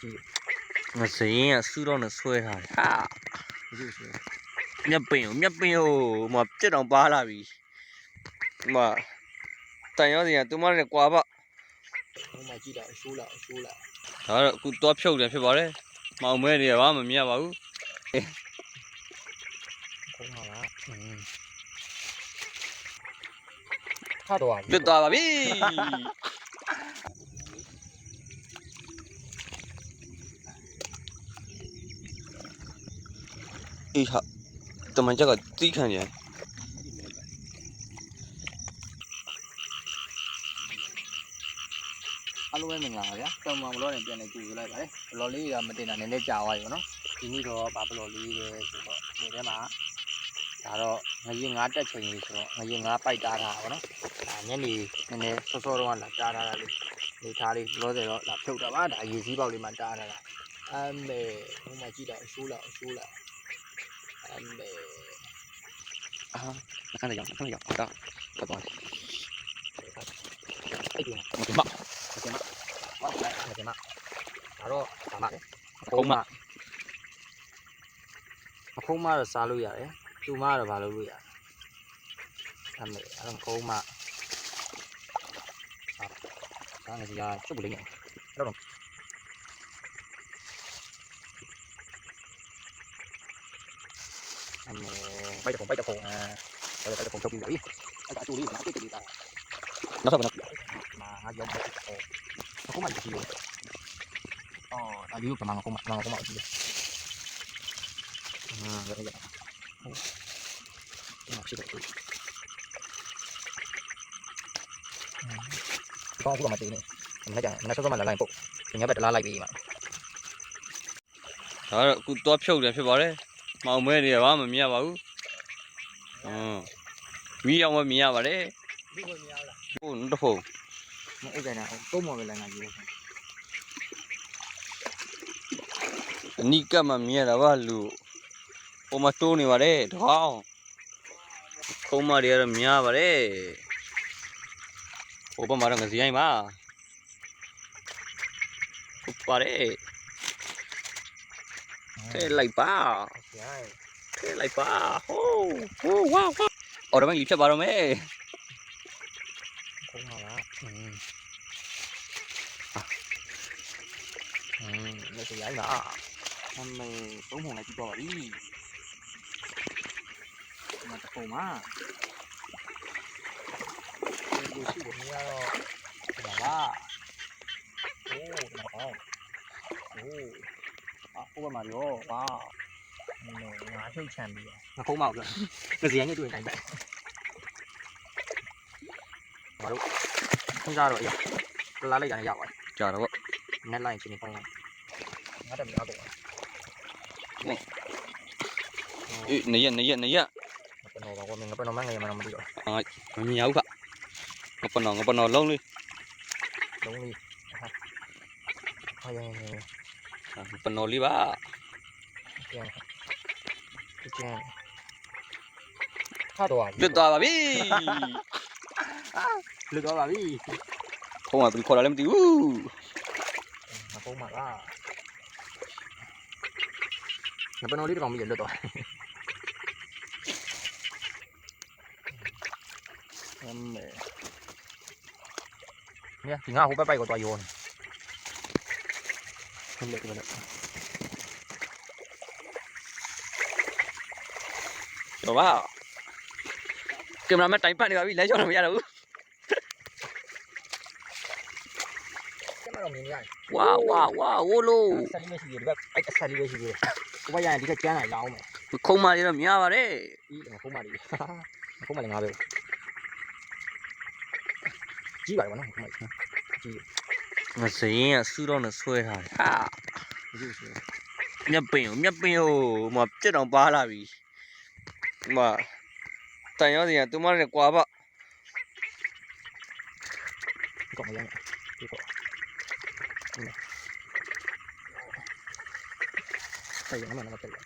ကြည့်ငစရင်ကစူးတော့နဲ့ဆွဲထားတယ်ဟာကြည့်ဆိုမြက်ပင်ကိုမြက်ပင်ကိုဟိုမှာပြက်တောင်ပါလာပြီဟိုမှာတန်ရောစီကသူမနဲ့ကွာပါဟိုမှာကြည့်တာအရှိုးလာအရှိုးလာဒါတော့အခုတော့ဖြုတ်တယ်ဖြစ်ပါတယ်မောင်မဲနေရပါမမြင်ရပါဘူးခုံးပါလားอืมထားတော့ပြတ်သွားပါပြီ အေးဟာတမန်ချက်ကတီးခံကြတယ်အားလုံးပဲမင်္ဂလာပါဗျာတောင်မောင်ဘလော့နဲ့ပြန်နေကြည့်ယူလိုက်ပါတယ်ဘလော့လေးကမတင်တာနည်းနည်းကြာသွားပြီပေါ့နော်ဒီနေ့တော့ဘာဘလော့လေးပဲဆိုတော့ဒီထဲမှာဒါတော့ငရင်ငါးတက်ချိန်လေးဆိုတော့ငရင်ငါးပိုက်တားတာပေါ့နော်ဒါညနေနည်းနည်းစောစောတော့လာတားထားတာလေးနေထားလေးလောဆယ်တော့လာဖြုတ်တာပါဒါရေစည်းပေါက်လေးမှတားထားတာအမေဟိုမှာကြည့်တာအရှိုးလာအရှိုးလာအမေအာခဏရောက် 담배 아 나가는 영 나가는 영 아까 봐봐 아이고 대마 대마 와 대마 바로 대마 고마 고마 rồi xả lui vậy chú ma rồi bà lui vậy làm mẹ, làm cô mà sao này gì là chút bự lên nhỉ. ပိုက်တော့ပိုက်တော့အဲအဲ့ဒါတော့ချုပ်ပြီးပြီအဲ့ဒါအတူလေးကတိတ်တိတ်တာနောက်ဆက်မနောက်မှာငါရောက်တော့အခုမှကြည့်လို့အော်ဒါလေးကမှငါကုန်းမှငါကုန်းမှကြည့်လို့အာရရဟုတ်ဟုတ်ဖြစ်တယ်ဘောကူကမတည်နေမနေ့ကမနေ့စောစောမှလာလိုက်ပို့ညဘက်တလားလိုက်ပြီးမှာဒါတော့အခုတော့ဖြုတ်တယ်ဖြစ်ပါတယ်မောင်မဲနေရပါမမြင်ရပါဘူးဟွန်းမီးအောင်မမြင်ရပါတယ်ဒီကိုမရလားဟိုတော့ဖို့မအိတ်ကြတာကုန်းမော်ပဲလိုက်ငါကြည့်လို့အနိကမှမြင်ရတာပါလူဟိုမှာတိုးနေပါတယ်တကောင်းခုံးမတွေကတော့မြင်ရပါတ อืมမိအောင်မမြင်ရပါလေဒီကိုမြင်ရလားဟုတ်တော့ဟုတ်မအိတ်ကြတာတော့မပဲလာနေကြည့်အနိကမှမြင်ရတာပါလူဟိုမှာတိုးနေပါတယ်တောင်းခုံးမတွေကတော့များပါတယ်ဟိုဘက်မှာတော့ငစီရိုင်းပါဟုတ်ပါတယ်ထဲလိုက်ပါရိုင်း ဝါငါထုတ်ချန်ပြီးငါခုံးမအောင်ပြငါစရိုင်းနဲ့တွေ့ရင်တိုင်းပဲငါတို့ခင်းကြတော့အရာလာလိုက်တာနဲ့ရောက်သွားကြာတော့ဗောနက်လို က်ချင်းပေါင်းလိုက်ငါတက်ပြီးတော့တော့အေးနေရနေရနေရပနောတော့မင်းပနောမငယ်မနမသိတော့မမြင်ဘူးခငပနော်ငပနော်လုံးလေးလုံးလေးဟာရရင်ငပနော်လေးပါပြန်ပြန်ထားတော့လွတ်သွားပါပြီလွ 하도 와. 됐다 바 비. 르가 바 비. 공아 그 코라 렘디 우. 아 공마 가. 나쁜 어디로 가면 열려 또. 맞 네. 야, 빙하 호빠빠이고 또 이 온. 근데 그거 တော့ပါကင်မရာမန်တိုင်ပတ်နေပါပြီလဲကြောက်တော့မရတော့ဘူးကျမတော့မြင်ရတယ်ဝါဝါဝါဝိုးလို့ဆက်လေးပဲရှိသေးတယ်ဒီဘက်အဲ့အဆက်လေးပဲရှိသေးတယ်ကိုဘရရင်ဒီကကျန်းလာရောင်းမယ်ခုံးမလေးတော့များပါတယ်ဒီခုံးမလေးခုံးမလေးငါပဲကြီးပါလေနော်ခုံးမလေးကြီးငစရင်ကစူးတော့နဲ့ဆွဲထားတယ်ဟာကြီးရှိမြက်ပင်ကိုမြက်ပင်ကိုဟိုမှာပြက်တောင်ပါလာပြီ ဟိုမှာတန်ရောစီကသူမနဲ့ကွာပါဒီကောင်မရမ်းဒီကောင်ဆိုင်ရမှာမတက်ရ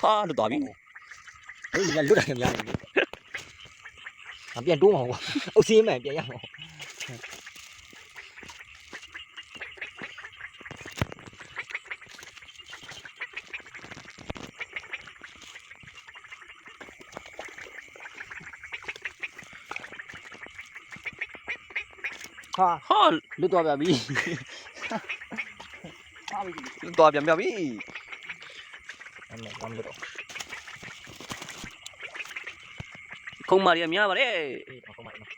ဟာလွတ်သွားပြီဟေးညလွတ်တယ်များနေငါပြန်တိုးမှာကွာအုပ်စင်းမှန်ပြန်ရအောင် ဟာဟာလွတ်သွားပြန်ပြီသွားပြန်ပြန်ပြီအဲ့မဲ့ဘာမလို့တော့ခုံမာရီများပါတယ်အေးတော့ကောင်းပါနော်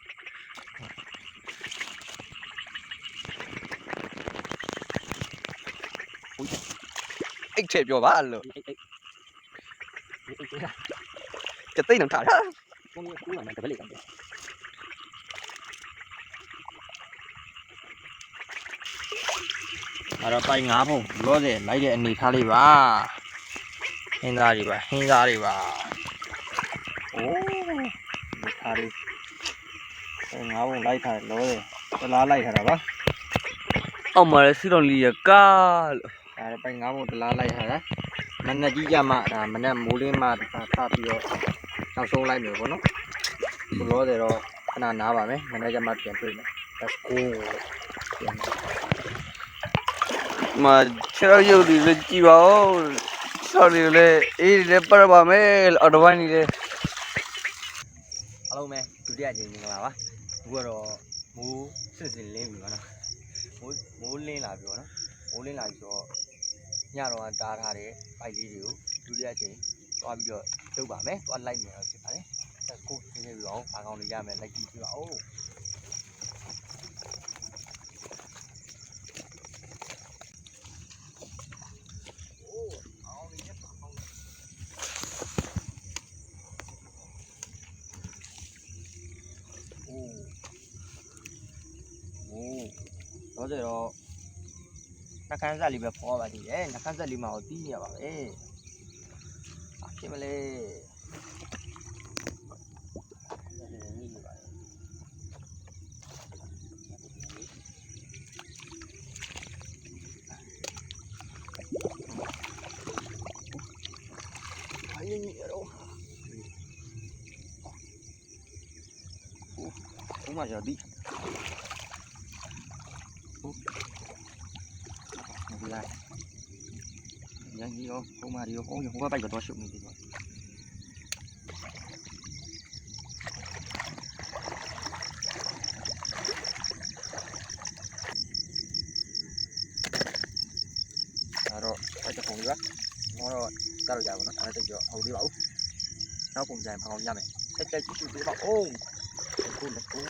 အိတ်ချက်ပြောပါလို့အေးအေးအေးအေးအေးจะသိနေထားတာဘုံကကူးလာမယ်တပည့်လေးကောင်ပြ အဲ့တော့ပိုင်ငါးဖုံလောဆယ်လိုက်တဲ့အနေထားလေးပါဟင်းသားတွေပါဟင်းသားတွေပါအိုးဒီထားလေးပိုင်ငါးဖုံလိုက်ထားတယ်လောဆယ်တလားလိုက်ထားတာပါအောက်မှာလည်းစီတော်လီရကားလို့ဒါလည်းပိုင်ငါးဖုံတလားလိုက်ထားတာမနက်ကြီးကြမှာဒါမနက်မိုးလင်းမှတစ်ခါထပြီးတော့နောက်ဆုံးလိုက်မယ်ပေါ့နော်ဘလောဆယ်တော့ခဏနားပါမယ်မနက်ကြမှာပြန်တွေ့မယ် let's go ပြန် မယ်မချေရုပ်တွေလည်းကြည့်ပါဦးဆော်ရီလည်းအေးလည်းပတ်ပါမယ်အော်တပိုင်းကြီးလည်းအားလုံးပဲဒုတိယကြိမ်မင်္ဂလာပါအခုကတော့မိုးစစ်စစ်လင်းပြီပါနော်မိုးမိုးလင်းလာပြီပါနော်မိုးလင်းလာပြီဆိုတော့ညတော့တားထားတဲ့ပိုက်လေးတွေကိုဒုတိယကြိမ်သွားပြီးတော့လုပ်ပါမယ်သွားလိုက်မယ်တော့ဖြစ်ပါတယ်အဲကိုနေနေပြီးတော့ဘာကောင်းလေးရမယ်လိုက်ကြည့်ပြပါဦး လောဆယ်တော့နှခမ်းဆက်လေးပဲပေါ်ပါသေးတယ်နှခမ်းဆက်လေးမှာတော့ပြီးရပါပဲအဖြစ်မလဲင်းကြီးရတော့ဟိုမှာရသည် lại nhanh đi không không mà đi không không có bay vào đó chịu mình thì rồi rồi phải cho cùng đi bắt nó rồi tao dài của nó anh phải cho hầu đi bảo nó cùng dài mà hầu nhau này cái cây chỉ chịu đi bảo ôm cún cún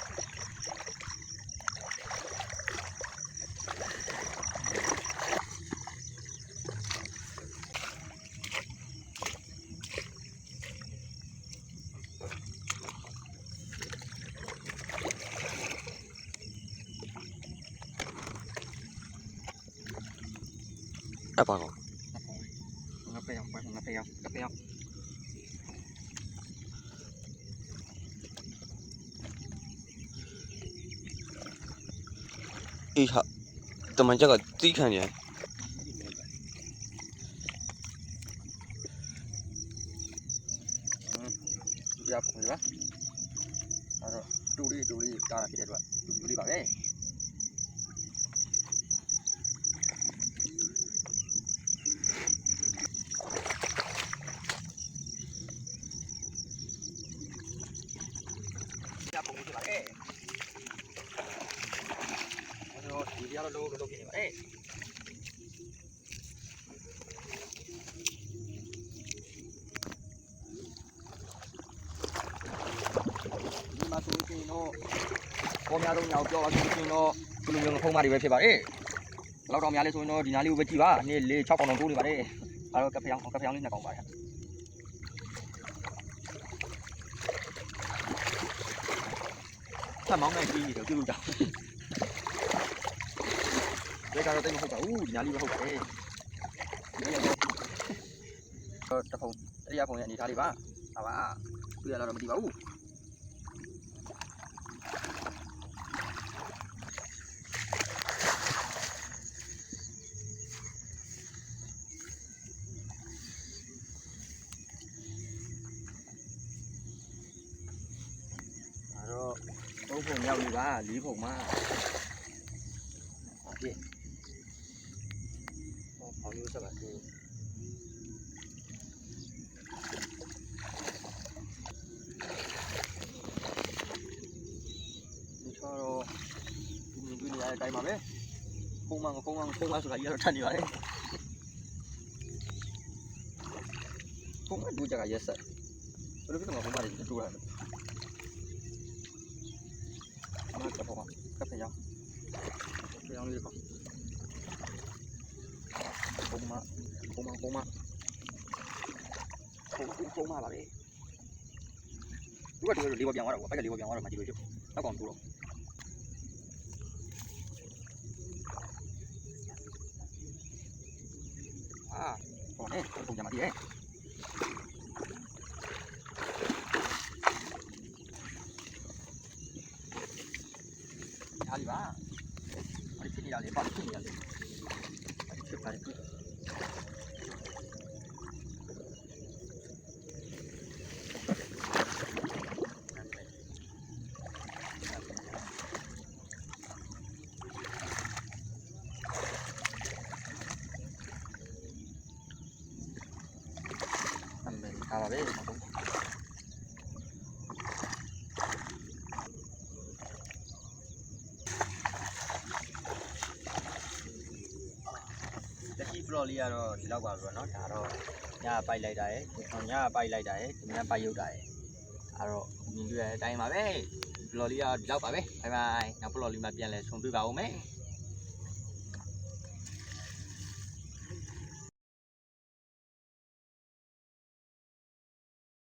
အပါကောငါပေးအောင်ငါပေးအောင်ငါပေးအောင်အေးဟာတမန်ချက်ကတီးခံနေဒီရပုံလေးပါအဲ့တော့တူလေးတူလေးတားတာဖြစ်တဲ့အတွက်တူတူလေးပါပဲ ရပုံလေးဖြစ်ပါလေအဲ့တော့ဒီရတော့လုံးလုံးဖြစ်နေပါလေဒီမှာဆိုရင်တော့ပေါ်များဆုံးညောင်ပြောပါဆိုရင်တော့ဒီလိုမျိုးဖုံးမတွေပဲဖြစ်ပါတယ်။လောက်တော့များလဲဆိုရင်တော့ဒီနားလေးကိုပဲကြည့်ပါ။နေ့လေး6កောင်တော့တိုးနေပါတယ်။အဲတော့ကဖေအောင်ကဖေအောင်လေးနှစ်កောင်ပါတယ်။ ဆက်မောင်းနဲ့ကြီးနေတော့ပြုတ်လို့ကြောက်။ဒီကတော့တိတ်မဟုတ်ပါဘူး။ဒီနားလေးပဲဟုတ်ပါတယ်။ဒီကတော့တဖုံတရိယာဖုံရဲ့အနေထားလေးပါ။ဟာပါ။ပြရတော့မသိပါဘူး။ အဲ့တော့သုံး ပါလေးပုံမှာဟုတ်ပြီဟောပေါင်းလို့စပါသေးတော့ဒီမြင်တွေ့နေရတဲ့အတိုင်းပါပဲခုံမငခုံမငခုံမဆိုတာကြီးတော့ထပ်နေပါလေခုံမဒူကြကရက်ဆက်ဘယ်လိုဖြစ်တော့ခုံမတွေတူတာလဲ လို့လေးပေါ်ပြန်သွားတော့ကွာဖိုက်ကလေးပေါ်ပြန်သွားတော့မှကြည့်လို့ရုပ်နောက်ကောင်တို့တော့အာဟောနေပုံကြမှာဒီအဲ မေထားပါပဲလက်ရှိ floor လေးကတော့ဒီလောက်ပါဆိုတော့เนาะဒါတော့ညပိုက်လိုက်တာရယ်ညပိုက်လိုက်တာရယ်ဒီညပိုက်ရုပ်တာရယ်အဲ့တော့မြင်တွေ့ရတဲ့အတိုင်းပါပဲ floor လေးကတော့ဒီလောက်ပါပဲဘိုင်ဘိုင်နောက် floor လေးမှာပြန်လဲဆုံတွေ့ပါဦးမယ်